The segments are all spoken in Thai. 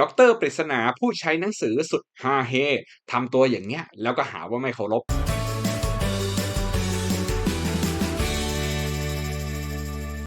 ด็อกเตอร์ปริศนาผู้ใช้หนังสือสุดฮาเฮทำตัวอย่างเงี้ยแล้วก็หาว่าไม่เคารพ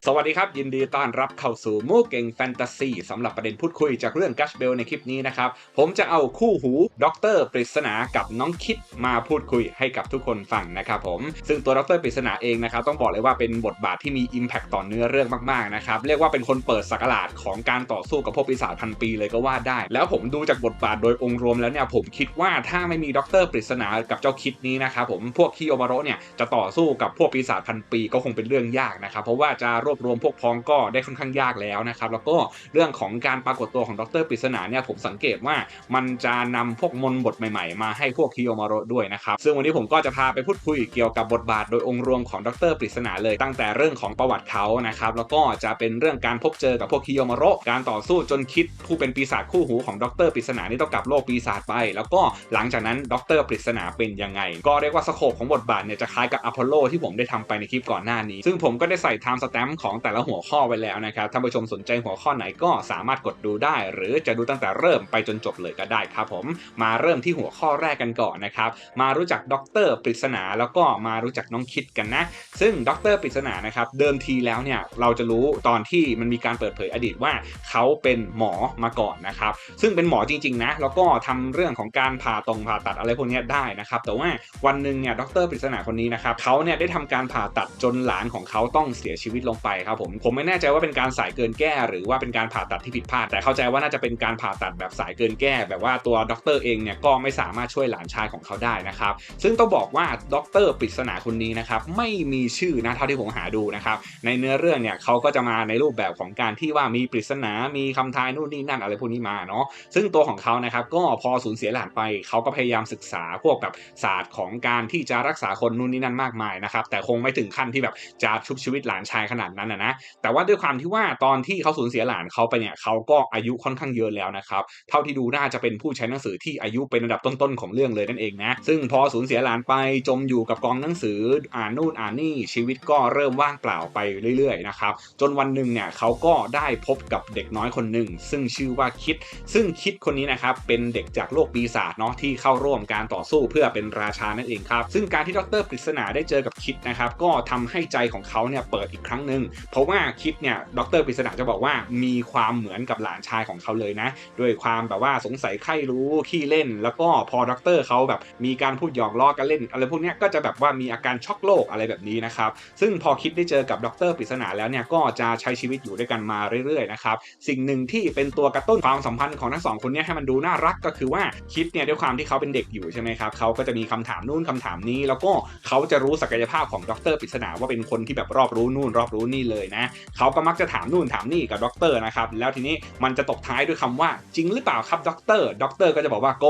สวัสดีครับ ยินดีต้อนรับเข้าสู่มูเก่งแฟนตาซีสำหรับประเด็นพูดคุยจากเรื่องกัชเบลในคลิปนี้นะครับ ผมจะเอาคู่หูด็อกเตอร์ปริศนากับน้องคิดมาพูดคุยให้กับทุกคนฟังนะครับผม ซึ่งตัวด็อกเตอร์ปริศนาเองนะครับ ต้องบอกเลยว่าเป็นบทบาทที่มี Impact ต่อเนื้อเรื่องมากๆนะครับ เรียกว่าเป็นคนเปิดสักราชของการต่อสู้กับพวกปีศาจพันปีเลยก็ว่าได้ แล้วผมดูจากบทบาทโดยองค์รวมแล้วเนี่ยผมคิดว่าถ้าไม่มีด็อกเตอร์ปริศนากับเจ้าคิดนี้นะครับผมพวกคิโอมาโรเนี่ยจะต่อสู้กับพวกปีศาจพันปีก็คงเป็นเรื่องยากนะครับเพราะว่าจะรวบรวมพวกพ้องก็ได้ค่อนข้างยากแล้วนะครับ แล้วก็เรื่องของการปรากฏตัวของดรปริศนาเนี่ยผมสังเกตว่ามันจะนำพวกมนบทใหม่ๆ มาให้พวกคิโยมาโรด้วยนะครับซึ่งวันนี้ผมก็จะพาไปพูดคุยเกี่ยวกับบทบาทโดยองค์รวมของดรปริศนาเลย ตั้งแต่เรื่องของประวัติเขานะครับแล้วก็จะเป็นเรื่องการพบเจอกับพวกคิโยมาโรการต่อสู้จนคิดผู้เป็นปีศาจคู่หูของดรปริศนานี่ต้องกลับโลกปีศาจไป แล้วก็หลังจากนั้นดรปริศนาเป็นยังไง ก็เรียกว่าสโคปของบทบาทเนี่ยจะคล้ายกับอพอลโลที่ผมได้ทำไปในคลิปก่อนหน้านี้ ซึ่งผมก็ได้ใส่ไทม์สแตมป์ของแต่ละหัวข้อไว้แล้วนะครับท่านผู้ชมสนใจหัวข้อไหนก็สามารถกดดูได้ หรือจะดูตั้งแต่เริ่มไปจนจบเลยก็ได้ครับผมมาเริ่มที่หัวข้อแรกกันก่อนนะครับมารู้จักดรปริศนาแล้วก็มารู้จักน้องคิดกันนะ ซึ่งดรปริศนานะครับเดิมทีแล้วเนี่ยเราจะรู้ตอนที่มันมีการเปิดเผยอดีตว่าเขาเป็นหมอมาก่อนนะครับซึ่งเป็นหมอจริงๆนะแล้วก็ทำเรื่องของการผ่าตรงผ่าตัดอะไรพวกนี้ได้นะครับแต่ว่าวันหนึ่งเนี่ยดรปริศนาคนนี้นะครับเขาเนี่ยได้ทำการผ่าตัดจนหลานของเขาต้องเสียชีวิตลงไปครับผมผมไม่แน่ใจว่าเป็นการสายเกินแก้ หรือว่าเป็นการผ่าตัดที่ผิดพลาด แต่เข้าใจว่าน่าจะเป็นการผ่าตัดแบบสายเกินแก้ แบบว่าตัวด็อกเตอร์เองเนี่ยก็ไม่สามารถช่วยหลานชายของเขาได้นะครับซึ่งต้องบอกว่าด็อกเตอร์ปริศนาคนนี้นะครับไม่มีชื่อนะเท่าที่ผมหาดูนะครับในเนื้อเรื่องเนี่ยเขาก็จะมาในรูปแบบของการที่ว่ามีปริศนา มีคำทายนู่นนี่นั่นอะไรพวกนี้มาเนาะซึ่งตัวของเขานะครับก็พอสูญเสียหลานไปเขาก็พยายามศึกษาพวกกับศาสตร์ของการที่จะรักษาคนนู่นนี่นั่นมากมายนะครับแต่คงไม่ถึงขั้นที่แบบจะชุบชีวิตหลานชายขนาดนั้นนะนะแต่ว่าด้วยความที่ว่าตอนที่เขาสูญเสียหลานเขาไปเนี่ยเขาก็อายุค่อนข้างเยอะแล้วนะครับเท่าที่ดูน่าจะเป็นผู้ใช้หนังสือที่อายุเป็นระดับต้นๆของเรื่องเลยนั่นเองนะซึ่งพอสูญเสียหลานไปจมอยู่กับกองหนังสืออ่านนู่นอ่านนี่ชีวิตก็เริ่มว่างเปล่าไปเรื่อยๆนะครับจนวันหนึ่งเนี่ยเขาก็ได้พบกับเด็กน้อยคนหนึ่งซึ่งชื่อว่าคิด ซึ่งคิดคนนี้นะครับเป็นเด็กจากโลกปีศาจเนาะที่เข้าร่วมการต่อสู้เพื่อเป็นราชานั่นเองครับซึ่งการที่ดรปริศนาได้เจอกับคิดนะครับก็ทำให้ใจของเขาเนี่ยเปิดอีกครั้งหนึ่งเพราะว่าคิดเนี่ยดรปริศนาจะบอกว่ามีความเหมือนกับหลานชายของเขาเลยนะ ด้วยความแบบว่าสงสัยใครรู้ขี้เล่น แล้วก็พอด็อกเตอร์เขาแบบมีการพูดหยอกล้อกันเล่น อะไรพวกนี้ก็จะแบบว่ามีอาการช็อกโลกอะไรแบบนี้นะครับ ซึ่งพอคิดได้เจอกับด็อกเตอร์ปริศนาแล้วเนี่ยก็จะใช้ชีวิตอยู่ด้วยกันมาเรื่อยๆนะครับสิ่งหนึ่งที่เป็นตัวกระตุ้นความสัมพันธ์ของทั้งสองคนนี้ให้มันดูน่ารักก็คือว่าคิดเนี่ยด้วยความที่เขาเป็นเด็กอยู่ใช่ไหมครับเขาก็จะมีคำถามนู่นคำถามนี้ แล้วก็เขาจะรู้ศักยภาพของดรปริศนาว่าเป็นคนที่แบบรอบรู้นู่นรอบรู้นี่เลยนะเขาก็มักจะถามนู่นถามนี่กับด็อกเตอร์นะครับแล้วทีนี้มันจะตกท้ายด้วยคำว่าจริงหรือเปล่าครับด็อกเตอร์ด็อกเตอร์ก็จะบอกว่าโก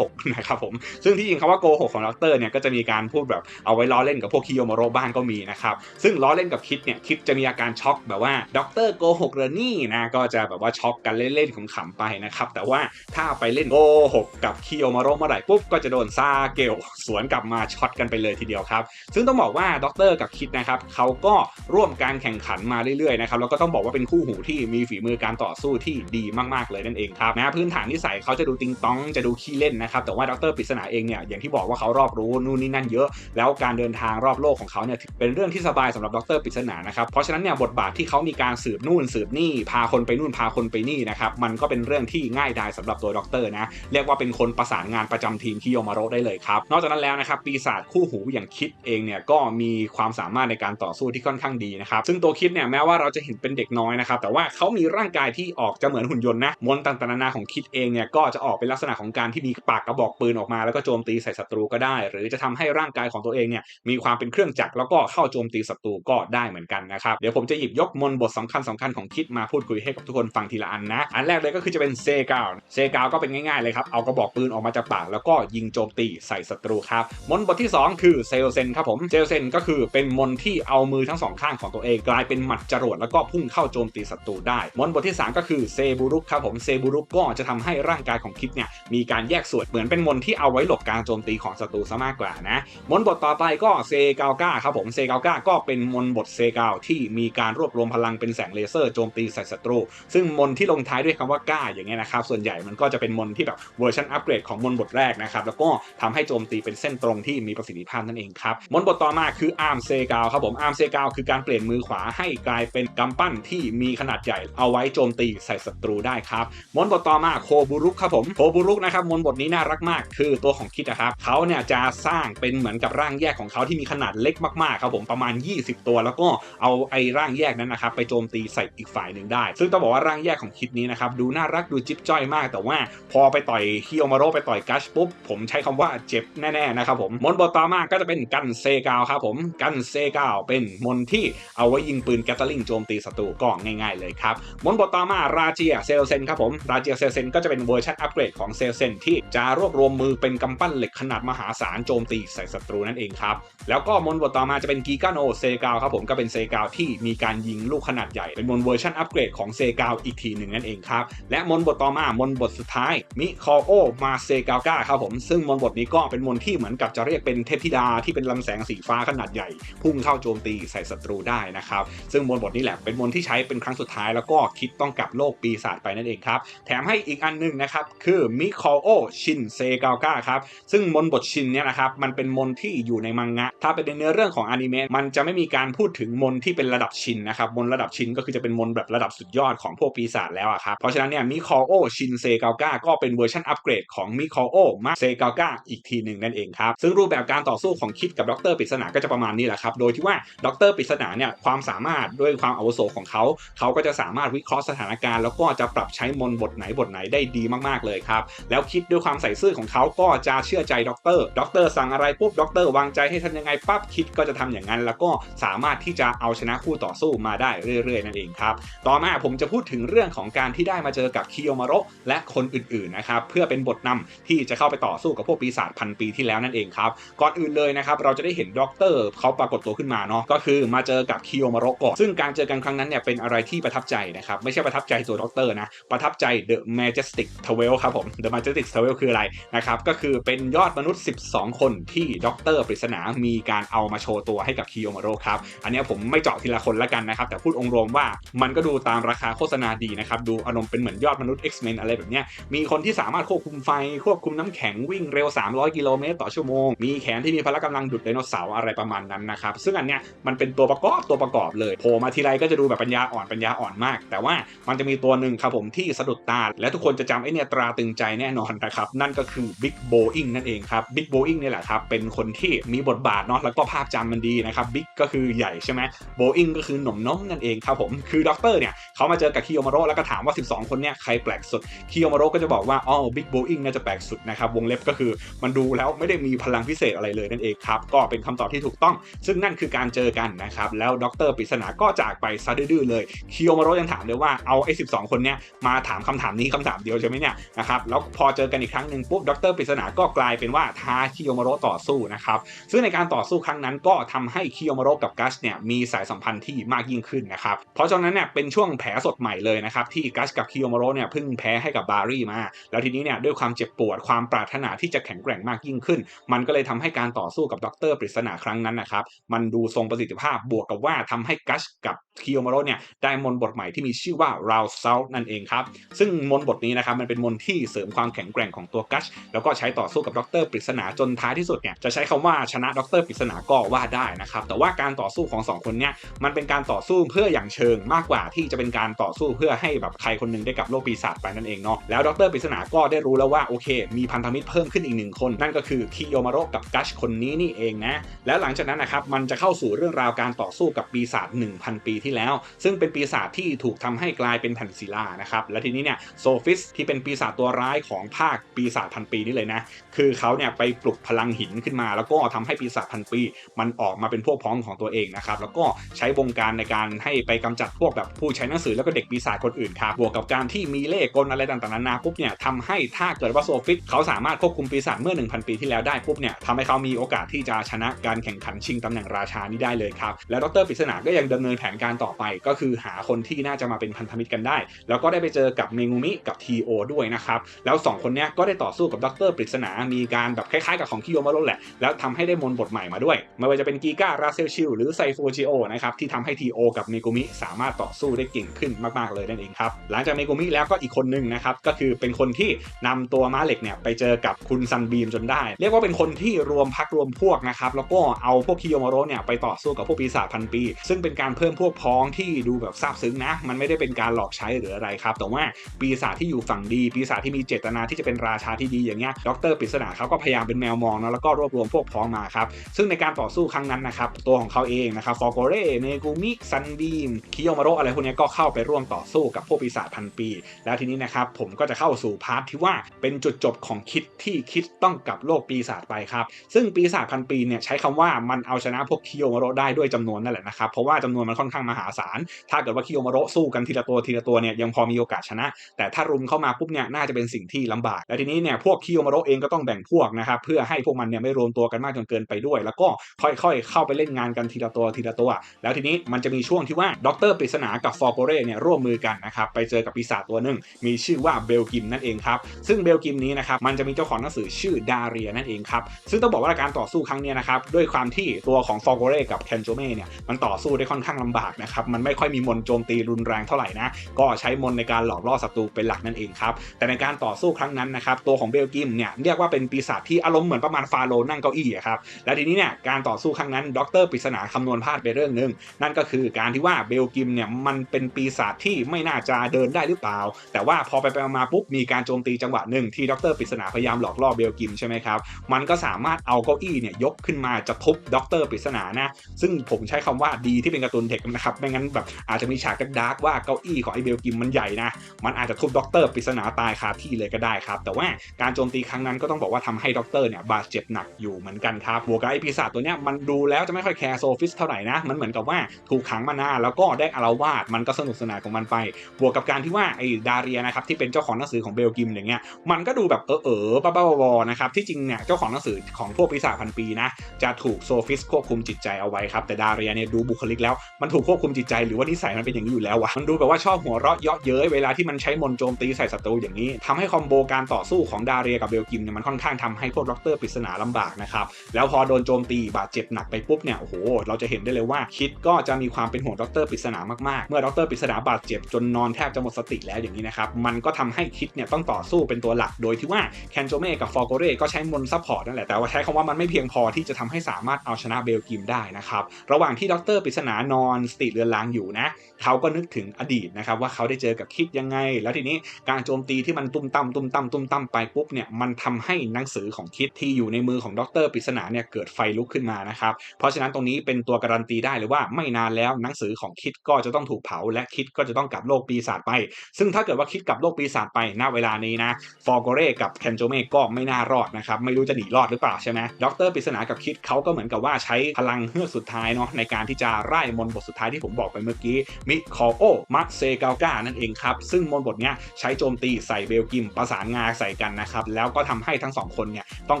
หกนะครับผมซึ่งที่จริงคำว่าโกหกของด็อกเตอร์เนี่ยก็จะมีการพูดแบบเอาไว้ล้อเล่นกับพวกคิโยโมโรบ้างก็มีนะครับซึ่งล้อเล่นกับคิดเนี่ยคิดจะมีอาการช็อกแบบว่าด็อกเตอร์โกหกเรอนี่นะก็จะแบบว่าช็อกกันเล่นๆขำๆไปนะครับแต่ว่าถ้าไปเล่นโกหกกับคิโยโมโรเมื่อไหร่ปุ๊บก็จะโดนซาเกลสวนกลับมาช็อตกันไปเลยทีเดียวครับซึ่งต้องบอกว่าด็อกเตอร์กับคิดนะครับเขาก็ร่วมการแแข่งขันมาเรื่อยๆนะครับแล้วก็ต้องบอกว่าเป็นคู่หูที่มีฝีมือการต่อสู้ที่ดีมากๆเลยนั่นเองครับนะพื้นฐานนิสัยเขาจะดูติงต้องจะดูขี้เล่นนะครับแต่ว่าดรปริศนาเองเนี่ยอย่างที่บอกว่าเขารอบรู้นู่นนี่นั่นเยอะ แล้วการเดินทางรอบโลกของเขาเนี่ยเป็นเรื่องที่สบายสำหรับดรปริศนานะครับเพราะฉะนั้นเนี่ยบทบาทที่เขามีการสืบนู่นสืบนี่พาคนไปนู่นพาคนไปนี่นะครับมันก็เป็นเรื่องที่ง่ายดายสำหรับตัวดรนะเรียกว่าเป็นคนประสานงานประจำทีมคิโยมาโรได้เลยครับนอกจากนั้นแล้วนะครับปีศาจคู่หูอย่างคิดเองเนี่ยก็มีความสามารถในการต่อสู้ที่ค่อนข้างดีนะครับซึ่งตัวคิดเนี่ยแม้ว่าเราจะเห็นเป็นเด็กน้อยนะครับแต่ว่าเขามีร่างกายที่ออกจะเหมือนหุ่นยนต์นะมนต์ต่างๆนานาของคิดเองเนี่ยก็จะออกเป็นลักษณะของการที่มีปากกระบอกปืนออกมาแล้วก็โจมตีใส่ศัตรูก็ได้ หรือจะทำให้ร่างกายของตัวเองเนี่ยมีความเป็นเครื่องจักรแล้วก็เข้าโจมตีศัตรูก็ได้เหมือนกันนะครับเดี๋ยวผมจะหยิบยกมนต์บทสำคัญสำคัญของคิดมาพูดคุยให้กับทุกคนฟังทีละอันนะอันแรกเลยก็คือจะเป็นเซกาวเซกาวก็เป็นง่ายๆเลยครับเอากระบอกปืนออกมาจากปากแล้วก็ยิงโจมตีใส่ศัตรูครับมนต์บทที่ 2 คือเซลเซนครับผมเซลเซนก็คือเป็นมนที่เอามือทั้งสองข้างของตัวเองกลายเป็นหมัดจรวดแล้วก็พุ่งเข้าโจมตีศัตรูได้มอนบทที่ 3 ก็คือเซบูรุกครับผมเซบูรุกก็จะทำให้ร่างกายของคิดเนี่ยมีการแยกส่วนเหมือนเป็นมนที่เอาไว้หลบการโจมตีของศัตรูซะมากกว่านะมอนบทต่อไปก็เซกาก้าครับผมเซกาก้าก็เป็นมนบทเซกาที่มีการรวบรวมพลังเป็นแสงเลเซอร์โจมตีใส่ศัตรู ซึ่งมนที่ลงท้ายด้วยคำว่าก้าอย่างเงี้ยนะครับส่วนใหญ่มันก็จะเป็นมนที่แบบเวอร์ชันอัปเกรดของมนบทแรกนะครับแล้วก็ทำให้โจมตีเป็นเส้นตรงที่มีประสิทธิภาพนั่นเองครับมนบทต่อมาคืออาร์มเซกาครับผมอาร์มเซกาคือการเปลี่ยนมือขวาให้กลายเป็นกำปั้นที่มีขนาดใหญ่เอาไว้โจมตีใส่ศัตรูได้ครับมนบทต่อมาโคบุรุกครับผมโคบุรุกนะครับมนบทนี้น่ารักมาก คือตัวของคิดนะครับเขาเนี่ยจะสร้างเป็นเหมือนกับร่างแยกของเขาที่มีขนาดเล็กมากๆครับผมประมาณ 20 ตัว แล้วก็เอาไอ้ร่างแยกนั้นนะครับไปโจมตีใส่อีกฝ่ายหนึ่งได้ ซึ่งต้องบอกว่าร่างแยกของคิดนี้นะครับดูน่ารักดูจิ๊บจ้อยมาก แต่ว่าพอไปต่อยฮิโอมาโรไปต่อยกัชปุ๊บผมใช้คำว่าเจ็บแน่ๆนะครับผมมนบทต่อมาก็จะเป็นกันเซกาวครับผมกันเซกาวเป็นมนที่เอาไว้ยิงปืนแกตลิงโจมตีศัตรูก็ง่ายๆเลยครับมนบทต่อมาราเจียเซลเซนครับผมราเจียเซลเซนก็จะเป็นเวอร์ชันอัปเกรดของเซลเซนที่จะรวบรวมมือเป็นกำปั้นเหล็กขนาดมหาศาลโจมตีใส่ศัตรูนั่นเองครับแล้วก็มนบทต่อมาจะเป็นกีกาโนเซกาวครับผมก็เป็นเซกาวที่มีการยิงลูกขนาดใหญ่เป็นมนเวอร์ชันอัปเกรดของเซกาวอีกทีหนึ่งนั่นเองครับและมนบทต่อมามนบทสุดท้ายมิคอโอมาเซกาวกาครับผมซึ่งมนบทนี้ก็เป็นมนที่เหมือนกับจะเรียกเป็นเทพธิดาที่เป็นลำแสงสีฟ้าขนาดใหญ่ พุ่งเข้าโจมตีใส่ศัตรูได้นะครับซึ่งมนบทนี้แหละเป็นมนที่ใช้เป็นครั้งสุดท้ายแล้วก็คิดต้องกลับโลกปีศาจไปนั่นเองครับแถมให้อีกอันหนึงนะครับคือมิคอโอชินเซกาวกาครับซึ่งมนบทชินเนี่ยนะครับมันเป็นมนที่อยู่ในมังงะ ถ้าเป็นในเนื้อเรื่องของอนิเมะมันจะไม่มีการพูดถึงมนที่เป็นระดับชินนะครับมนระดับชินก็คือจะเป็นมนแบบระดับสุดยอดของพวกปีศาจแล้วอะครับเพราะฉะนั้นเนี่ยมิคอโอชินเซกาวกาก็เป็นเวอร์ชันอัปเกรดของมิคอโอมาเซกาวกาอีกทีหนึ่งนั่นเองครับซึ่งรูปแบบการต่อสู้ของคิดกับดรปริศนาก็จะประมาณนี้แหละครับโดยที่ว่าดรปริศนาเนี่ยความสามารถด้วยความอาวุโสของเขา เขาก็จะสามารถวิเคราะห์สถานการณ์แล้วก็จะปรับใช้มนบทไหนบทไหนได้ดีมากๆเลยครับ แล้วคิดด้วยความใส่ซื่อของเขาก็จะเชื่อใจด็อกเตอร์ด็อกเตอร์สั่งอะไรปุ๊บด็อกเตอร์วางใจให้ทำยังไงปั๊บคิดก็จะทำอย่างนั้น แล้วก็สามารถที่จะเอาชนะคู่ต่อสู้มาได้เรื่อยๆนั่นเองครับต่อมาผมจะพูดถึงเรื่องของการที่ได้มาเจอกับคิโยมาโระและคนอื่นๆนะครับเพื่อเป็นบทนำที่จะเข้าไปต่อสู้กับพวกปีศาจพันปีที่แล้วนั่นเองครับก่อนอื่นเลยนะครับเราจะได้เห็นด็อกเตอร์เขาปรากฏตัวขึ้นมาเนาะก็คือมาเจอกับคิโยมาโรก่อน ซึ่งการเจอกันครั้งนั้นเนี่ยเป็นอะไรที่ประทับใจนะครับ ไม่ใช่ประทับใจตัวด็อกเตอร์นะ ประทับใจ The Majestic t w e l ครับผม The Majestic t w e l คืออะไรนะครับ ก็คือเป็นยอดมนุษย์ 12 คนที่ด็อกเตอร์ปริศนามีการเอามาโชว์ตัวให้กับคิโยมาโรครับ อันนี้ผมไม่เจาะทีละคนละกันนะครับ แต่พูดองค์รวมว่ามันก็ดูตามราคาโฆษณาดีนะครับ ดูอารมณ์เป็นเหมือนยอดมนุษย์ X-Men อะไรแบบเนี้ยมีคนที่สามารถควบคุมไฟควบคุมน้ำแข็งวิ่งเร็ว 300 กิโลเมตรต่อชั่วโมง มีแขนที่มีพละกำลังดุดไดโนเสาร์อะไรประมาณนั้นนะครับซึ่งอันเนี้ยมันเป็นตัวประกอบตัวประกอบเลยโผล่มาทีไรก็จะดูแบบปัญญาอ่อนปัญญาอ่อนมาก แต่ว่ามันจะมีตัวหนึ่งครับผมที่สะดุดตา และทุกคนจะจำไอ้เนี่ยตราตึงใจแน่นอนนะครับนั่นก็คือ Big Boeing นั่นเองครับ Big Boeing เนี่ยแหละครับเป็นคนที่มีบทบาทเนาะแล้วก็ภาพจำมันดีนะครับ Big ก็คือใหญ่ใช่ไหม Boeing ก็คือหนุ่มน้มนั่นเองครับผมคือด็อกเตอร์เนี่ยเขามาเจอกับคิโยมาโรแล้วก็ถามว่า 12 คนเนี่ยใครแปลกสุดคิโยมาโรก็จะบอกว่าอ๋อ Big Boeing น่าจะแปลกสุดนะครับวงเล็บก็คือมันดูแล้วไม่ได้มีพลังพิเศษอะไรเลยนั่นเองครับก็เป็นคำตอบที่ถูกต้อง ซึ่งนั่นคือการเจอกันนะครับแล้วด็อกเตอร์ปริศนาก็จากไปซะดื้อๆเลยคิโยมาโรยังถามเลยว่าเอาไอ้12คนเนี่ยมาถามคำถามนี้คำถามเดียวใช่ไหมเนี่ยนะครับแล้วพอเจอกันอีกครั้งหนึ่งปุ๊บด็อกเตอร์ปริศนาก็กลายเป็นว่าท้าคิโยมาโรต่อสู้นะครับซึ่งในการต่อสู้ครั้งนั้นก็ทำให้คิโยมาโรกับกัสเนี่ยมีสายสัมพันธ์ที่มากยิ่งขึ้นนะครับเพราะฉะนั้นเนี่ยเป็นช่วงแผลสดใหม่เลยนะครับที่กัสกับคิโยมาโรเนี่ยเพิ่งแพ้ให้กับบารี่มา แล้วทีนี้เนี่ยด้วยความเจ็บปวดความปรารถนาที่จะแข็งแกร่งมากยิ่งขึ้น มันก็เลยทำให้การต่อสู้กับดรปริศนาครั้งนั้นนะครับมันดูทรงประสิทธิภาพบวกกับว่าททำให้กัสกับคิโยมาโรเนี่ยได้มนบทใหม่ที่มีชื่อว่า Round South นั่นเองครับ ซึ่งมนบทนี้นะครับมันเป็นมนที่เสริมความแข็งแกร่งของตัวกัสแล้วก็ใช้ต่อสู้กับด็อกเตอร์ปริศนาจนท้ายที่สุดเนี่ยจะใช้คำว่าชนะด็อกเตอร์ปริศนาก็ว่าได้นะครับแต่ว่าการต่อสู้ของสองคนเนี่ยมันเป็นการต่อสู้เพื่ออย่างเชิงมากกว่าที่จะเป็นการต่อสู้เพื่อให้แบบใครคนหนึงได้กับโลกปีศาจไปนั่นเองเนาะแล้วด็อกเตอร์ปริศนาก็ได้รู้แล้วว่าโอเค มีพันธมิตรเพิ่มขึ้นอีกหนึ่งคนนั่นก็คือคิโยมาโรกับกัชคนนี้นี่เองนะแล้วหลังจากนั้นนะครับมันจะเข้าสู่เรื่องราวการต่อสู้กับปีศาจ1,000 ปีที่แล้ว ซึ่งเป็นปีศาจที่ถูกทำให้กลายเป็นแผ่นศิลานะครับและทีนี้เนี่ยโซฟิสที่เป็นปีศาจตัวร้ายของภาคปีศาจพันปีนี่เลยนะคือเขาเนี่ยไปปลุกพลังหินขึ้นมา แล้วก็ทำให้ปีศาจพันปี มันออกมาเป็นพวกพ้องของตัวเองนะครับแล้วก็ใช้วงการในการให้ไปกำจัดพวกแบบผู้ใช้หนังสือแล้วก็เด็กปีศาจคนอื่นครับบวกกับการที่มีเล่ห์กลอะไรต่างๆนานาปุ๊บเนี่ยทำให้ถ้าเกิดว่าโซฟิสเขาสามารถควบคุมปีศาจเมื่อ 1,000 ปีที่แล้วได้ปุ๊บเนี่ยทำให้เขามีโอกาสที่จะชนะการแข่งขันชิงตำแหน่งราชานี้ได้เลยครับแล้วดรปริศนาก็ยังดำเนินแผนการต่อไป ก็คือหาคนที่น่าจะมาเป็นพันธมิตรกันได้ แล้วก็ได้ไปเจอกับเมงูมิกับทีโอด้วยนะครับ แล้ว 2 คนนี้ก็ได้ต่อสู้กับด็อกเตอร์ปริศนา มีการแบบคล้ายๆกับของคิโยมาโรแหละ แล้วทำให้ได้มนบทใหม่มาด้วย ไม่ว่าจะเป็นกีการาเซลชิลหรือไซโฟจิโอนะครับที่ทำให้ทีโอกับเมกุมิสามารถต่อสู้ได้เก่งขึ้นมากๆเลยนั่นเองครับหลังจากเมกุมิแล้วก็อีกคนหนึ่งนะครับก็คือเป็นคนที่นำตัวม้าเหล็กเนี่ยไปเจอกับคุณซันบีมจนได้ เรียกว่าเป็นคนที่รวมพักรวมพวกนะครับแล้วก็เอาพวกคิโยมาโรเนี่ยไปต่อสู้กับพวกปีศาจพันปีซึ่งเป็นการเพิ่มพวกพ้องที่ดูแบบซาบซึ้งนะ มันไม่ได้เป็นการหลอกใช้หรืออะไรครับ แต่ว่าปีศาจที่อยู่ฝั่งดี ปีศาจที่มีเจตนาที่จะเป็นราชาที่ดีอย่างเงี้ยดรปริศนาเขาก็พยายามเป็นแมวมองนะแล้วก็รวบรวมพวกพ้องมาครับ ซึ่งในการต่อสู้ครั้งนั้นนะครับ ตัวของเขาเองนะครับฟอร์โกเรเมกุมิซันบีมคิโยมาโรอะไรพวกนี้ก็เข้าไปร่วมต่อสู้กับพวกปีศาจพันปี แล้วทีนี้นะครับผมก็จะเข้าสู่พาร์ทที่ว่าเป็นจุดจบของคิดที่คิดต้องกลับโลกปีศาจไปครับ ซึ่งปีศาจพันปีเนี่ยใช้คำว่ามันเอาชนะพวกคิโยมาโรได้ด้วยจำนวนนั่นแหละนะครับเพราะว่าจำนวนมันค่อนข้างมหาศาล ถ้าเกิดว่าคิโยมาโรสู้กันทีละตัวทีละตัวเนี่ยยังพอมีโอกาสชนะ แต่ถ้ารุมเข้ามาปุ๊บเนี่ยน่าจะเป็นสิ่งที่ลำบาก และทีนี้เนี่ยพวกคิโยมาโรเองก็ต้องแบ่งพวกนะครับเพื่อให้พวกมันเนี่ยไม่รวมตัวกันมากจนเกินไปด้วย แล้วก็ค่อยๆ เข้าไปเล่นงานกันทีละตัวทีละตัว แล้วทีนี้มันจะมีช่วงที่ว่าด็อกเตอร์ปริศนากับฟอร์โกเรเนี่ยร่วมมือกันนะครับไปเจอกับปีศาจตัวหนึ่งมีชื่อว่าเบลกิมนั่นเองครับซึ่งเบลกิมนี้นะครับมันจะมีเจ้าของหนังสือชื่อดาเรียนั่นเองครับซึ่งต้องบอกว่าการต่อสู้ครั้งเนี้ยนะครับด้วยความที่ตัวของฟอร์โกเรกับเคนโจเม่เนี่ยมันต่อสู้ได้ค่อนข้างลำบากนะครับมันไม่ค่อยมีมนโจมตีรุนแรงเท่าไหร่นะก็ใช้มนในการหลอกล่อศัตรูเป็นหลักนั่นเองครับแต่ในการต่อสู้ครั้งนั้นนะครับตัวของเบลกิมเนี่ยเรียกว่าเป็นปีศาจที่อารมณ์เหมือนประมาณฟาโรนั่งเก้าอี้ครับและทีนี้เนี่ยการต่อสู้ครั้งนั้นด็อกเตอร์ปริศนาคำนวณพลาดไปเรื่องหนึ่งนั่นก็คือการที่ว่าเบลกิมเนี่ยมันเป็นปีศาจที่ไม่น่าจะเดินได้หรือเปล่า แต่ว่าพอไปไปมาปุ๊บมีการโจมตีจังหวะหนึ่งที่ด็อกเตอร์ปริศนาพยายามหลอกล่อเบลกิมใช่ไหมครับมันก็สามารถเอาเก้าอี้เนี่ยยกขึ้นมาจะทุบดรปริศนานะซึ่งผมใช้คำว่าดีที่เป็นการ์ตูนเทคนะครับไม่งั้นแบบอาจจะมีฉากดาร์กว่าเก้าอี้ของไอเบลกิมมันใหญ่นะมันอาจจะทุบด็อกเตอร์ปริศนาตายคาที่เลยก็ได้ครับแต่ว่าการโจมตีครั้งนั้นก็ต้องบอกว่าทำให้ด็อกเตอร์เนี่ยบาดเจ็บหนักอยู่เหมือนกันครับบวกกับไอปีศาจตัวเนี้ยมันดูแล้วจะไม่ค่อยแคร์โซฟิสเท่าไหร่นะมันเหมือนกับว่าถูกขังมานานแล้วก็ได้อารวาสมันก็สนุกสนานของมันไป บวกกับการที่ว่าไอ้ดาเรียนะครับที่เป็นเจ้าของหนังสือของเบลกิมอย่างเงี้ยมันก็ดูแบบเออเออบ้าๆบอนะครับที่จริงเนี่ยเจ้าของหนังสือของพวกปีศาจพันปีนะจะถูกโซฟิสควบคุมจิตใจเอาไว้ครับแต่ดาเรียเนี่ยดูบุคลิกแล้ว มันถูกควบคุมจิตใจหรือว่านิสัยมันเป็นอย่างนี้อยู่แล้ววะมันดูแบบว่าชอบหัวเราะเยาะเย้ยเวลาที่มันใช้มนต์โจมตีใส่ศัตรูอย่างนี้ทำให้คอมโบการต่อสู้ของดาเรียกับเบลกิมเนี่ยมันค่อนข้างทำให้พวกด็อกเตอร์ปริศนาลำบากนะครับแล้วพอโดนโจมตีบาดเจ็บหนักไปปุ๊บเนี่ยโอ้โหเราจะเห็นได้เลยว่าคิดก็จะมีความเป็นห่วงด็อกเตอร์ปริศนามากๆ เมื่อด็อกเตอร์ปริศนาบาดเจ็บจนนอนแทบจะหมดสติแล้วอย่างนี้นะครับ มันก็ทำให้คิดเนี่ยต้องต่อสู้เป็นตัวหลัก โดยที่ว่าแคนโจเม่กับฟอร์โกเรก็ใช้มนซัพพอร์ตนั่นแหละ แต่ว่าใช้คำว่ามันไม่เพียงพอที่จะทำให้สามารถเอาชนะเบลกิมได้นะครับ ระหว่างที่ด็อกเตอร์ปริศนานอนสติเรือนรางอยู่นะเขาก็นึกถึงอดีตนะครับว่าเขาได้เจอกับคิดยังไง แล้วทีนี้การโจมตีที่มันตุ้มตั้มตุ้มตั้มตุ้มตั้มไปปุ๊บเนี่ยมันทำให้หนังสือของคิดที่อยู่ในมือของด็อกเตอร์ปริศนาเนี่ยเกิดไฟลุกขึ้นมานะครับเพราะฉะนั้นตรงนี้เป็นตัวการันตีได้เลยว่าไม่นานแล้วหนังสือของคิดก็จะต้องถูกเผา และคิดก็จะต้องกลับโลกปีศาจไป ซึ่งถ้าเกิดว่าคิดกลับโลกปีศาจไปณเวลานี้นะฟอร์โกเร่กับแคนโจเมก็ไม่น่ารอดนะครับไม่รู้จะหนีรอดหรือเปล่าใช่ไหมดรปริศนากับคิดเขาก็เหมือนกับว่าใช้พลังเฮือกสุดท้ายเนาะในการที่จะไล่มนบทสุดท้ายที่ผมบอกไปเมื่อกี้มิคอโอมัตเซกากานั่นเองครับ ซึ่งมนบทเนี้ยใช้โจมตีใส่เบลกิมประสานงาใส่กันนะครับ แล้วก็ทำให้ทั้งสองคนเนี่ยต้อง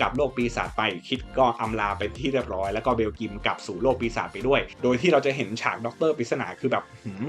กลับโลกปีศาจไปคิดก็อำลาไปที่เรียบร้อย แล้วก็เบลกิมกลับสู่โลกปีศาจไปด้วย โดยที่เราจะเห็นฉากด็อกเตอร์ปริศนาคือแบบ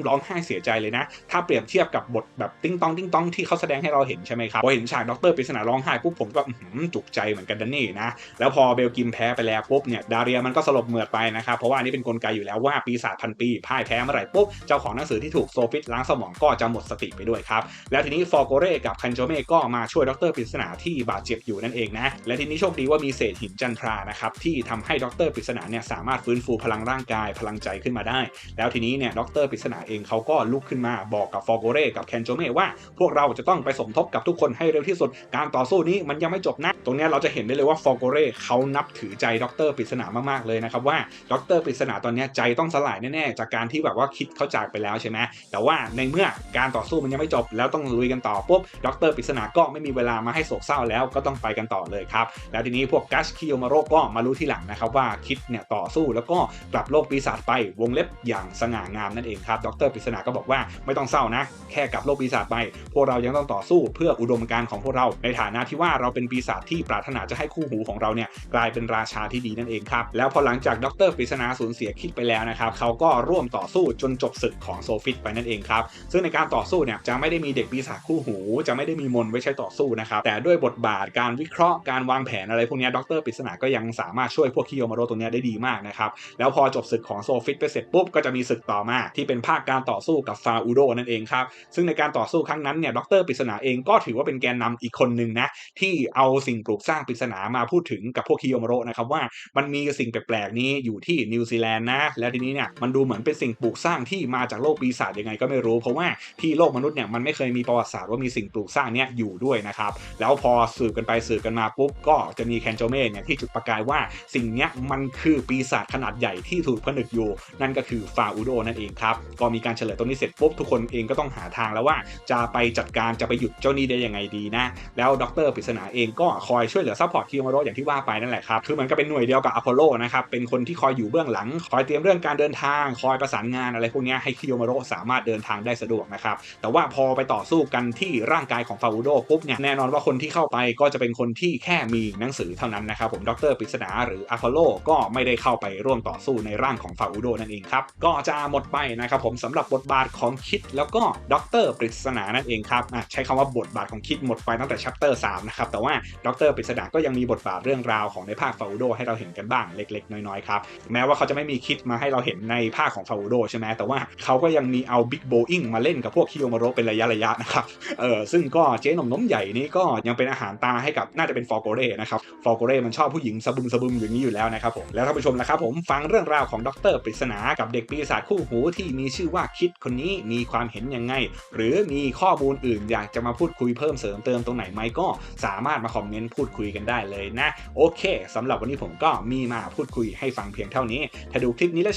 ร้องไห้เสียใจเลยนะ ถ้าเปรียบเทียบกับบทแบบติ้งตองติ้งตองที่เขาแสดงให้เราเห็นใช่ไหมครับพอเห็นฉากด็อกเตอร์ปริศนาร้องไห้ปุ๊บผมก็หืมจุกใจเหมือนกันดันนี่นะแล้วพอเบลกิมแพ้ไปแล้วปุ๊บเนี่ยดาเรียมันก็สลบเหมือดไปนะครับเพราะว่าอันนี้เป็นกลไกอยู่แล้วว่าปีศาจพันปีพ่ายแพ้เมื่อไหร่ปุ๊บเจ้าของหนังสือที่ถูกโซฟิตล้างสมองก็จะหมดสติไปด้วยครับแล้วทีนี้ฟอร์โกเร่กับคันโจเม่ก็มาช่วยดรปริศนาที่บาดเจ็บอยู่นั่นเองนะและทีนี้โชคดีว่ามีเศษหินจันทรานะครับที่ทำให้ดรปริศนาเนี่ยสามารถฟื้นฟูพลังร่างกายพลังใจขึ้นมาได้ แล้วทีนี้เนี่ยดรปริศนาเองเขาก็ลุกขึ้นมาบอกกับฟอร์โกเร่กับแคนโจเม่ว่า พวกเราจะต้องไปสมทบกับทุกคนให้เร็วที่สุด การต่อสู้นี้มันยังไม่จบนะตรงนี้เราจะเห็นได้เลยว่าฟอร์โกเรเขานับถือใจดรปริศนามากๆเลยนะครับว่าดรปริศนาตอนนี้ใจต้องสลายแน่ๆจากการที่แบบว่าคิดเขาจากไปแล้วใช่ไหมแต่ว่าในเมื่อการต่อสู้มันยังไม่จบ แล้วต้องลุยกันต่อปุ๊บดรปริศนาก็ไม่มีเวลามาให้โศกเศร้าแล้วก็ต้องไปกันต่อเลยครับ แล้วทีนี้พวกกัชคิโยมาโรก็มารู้ทีหลังนะครับว่าคิดเนี่ยต่อสู้แล้วก็กลับโลกปีศาจไปวงเล็บอย่างสง่างามนั่นเองครับดรปริศนาก็บอกว่าไม่ต้องเศร้านะ แค่กลับโลกปีศาจไป พวกเรายังต้องต่อสู้เพื่ออุดมการณ์ของพวกเรา ในฐานะที่ว่าเราเป็นปีศาจที่ปรารถนาจะให้คู่หูของเราเนี่ยกลายเป็นราชาที่ดีนั่นเองครับแล้วพอหลังจากดรปริศนาสูญเสียคิดไปแล้วนะครับเขาก็ร่วมต่อสู้จนจบศึกของโซฟิตไปนั่นเองครับซึ่งในการต่อสู้เนี่ยจะไม่ได้มีเด็กปีศาจคู่หู จะไม่ได้มีมนไว้ใช้ต่อสู้นะครับแต่ด้วยบทบาทการวิเคราะห์การวางแผนอะไรพวกนี้ยดรปริศนาก็ยังสามารถช่วยพวกคิโยมาโรตัวนี้ได้ดีมากนะครับแล้วพอจบศึกของโซฟิตไปเสร็จปุ๊บก็จะมีศึกต่อมาที่เป็นภาคการต่อสู้กับฟาอูโดนั่นเองครับซึ่งในการต่อสู้ครั้งนั้นเนี่ยด็อกเตอร์ปริศนาเองก็ถือว่าเป็นแกนนำอีกคนหนึ่งนะที่เอาสิ่งปลูกสร้างปริศนามาพูดถึงกับพวกคิโยมาโรนะครับว่ามันมีสิ่งแปลกๆนี้อยู่ที่นิวซีแลนด์นะแล้วทีนี้เนี่ยมันดูเหมือนเป็นสิ่งปลูกสร้างที่มาจากโลกปีศาจยังไงก็ไม่รู้ เพราะว่าที่โลกมนุษย์เนี่ยมันไม่เคยมีประวัติศาสตร์ว่ามีสิ่งปลูกสร้างเนี้ยอยู่ด้วยนะครับแล้วพอสืบกันไปสืบกันมาปุ๊บก็จะมีแคนโจเม่เนี่ยที่จุดประกายว่าสิ่งเนี้ยมันคือปีศาจขนาดใหญ่ที่ถูกผนึกอยู่ นั่นก็คือฟาอูโดนั่นเองครับก็มีการเฉลยตรงนี้เสร็จปุ๊บทุกคนเองก็ต้องหาทางแล้วว่าจะไปจัดการจะไปหยุดเจ้านี่ได้ยังไงดีนะแล้วดรปริศนาเองก็คอยช่วยเหลือซัพพอร์ตคิวมาโรอย่างที่ว่าไปนั่นแหละครับคือมันก็เป็นหน่วยเดียวกับอพอลโลนะครับเป็นคนที่คอยอยู่เบื้องหลังคอยเตรียมเรื่องการเดินทางคอยประสานงานอะไรพวกนี้ให้คิโยมาโรสามารถเดินทางได้สะดวกนะครับ แต่ว่าพอไปต่อสู้กันที่ร่างกายของฟาอูโดปุ๊บเนี่ยแน่นอนว่าคนที่เข้าไปก็จะเป็นคนที่แค่มีหนังสือเท่านั้นนะครับผมดรปริศนาหรืออะพอลโลก็ไม่ได้เข้าไปร่วมต่อสู้ในร่างของฟาอูโดนั่นเองครับก็จะหมดไปนะครับผมสำหรับบทบาทของคิดแล้วก็ดรปริศนานั่นเองครับอะใช้คำว่าบทบาทของคิดหมดไปตั้งแต่ชัปเตอร์3นะครับแต่ว่าดรปริศนาก็ยังมีบทบาทเรื่องราวของในภาคฟาอูโดให้เราเห็นกันบ้างเล็ก ๆ น้อยๆครับแม้ว่าเขาจะไม่มีคิดมาให้เราเห็นในภาคของฟาอูโดใช่ไหมแต่ว่าเขาก็ยังมีเอาบิ๊กโบอิงมาเล่นกับพวกคิโยมาโรเป็นระยะระยะๆนะครับเออซึ่งก็เจ๊หนมน้มใหญ่นี้ก็ยังเป็นอาหารตาให้กับน่าจะเป็นฟอร์โกเร่นะครับฟอร์โกเร่มันชอบผู้หญิงสะบึมสะบึมอย่างนี้อยู่แล้วนะครับผมแล้วท่านผู้ชมนะครับผมฟังเรื่องราวของดรปริศนากับเด็กปีศาจคู่หูที่มีชื่อว่าคิดคนนี้มีความเห็นยังไง หรือมีข้อมูลอื่นอยากจะมาพูดคุยเพิ่มเสริมเติมตรงไหนไหมก็สามารถมาคอมเมนต์พูดคุยกันได้เลยนะ โอเคสำหรับวันนี้ผมก็มีมาพูดคุยให้ฟังเพียงเท่านี้ ถ้าดูคลิปนี้แล้ว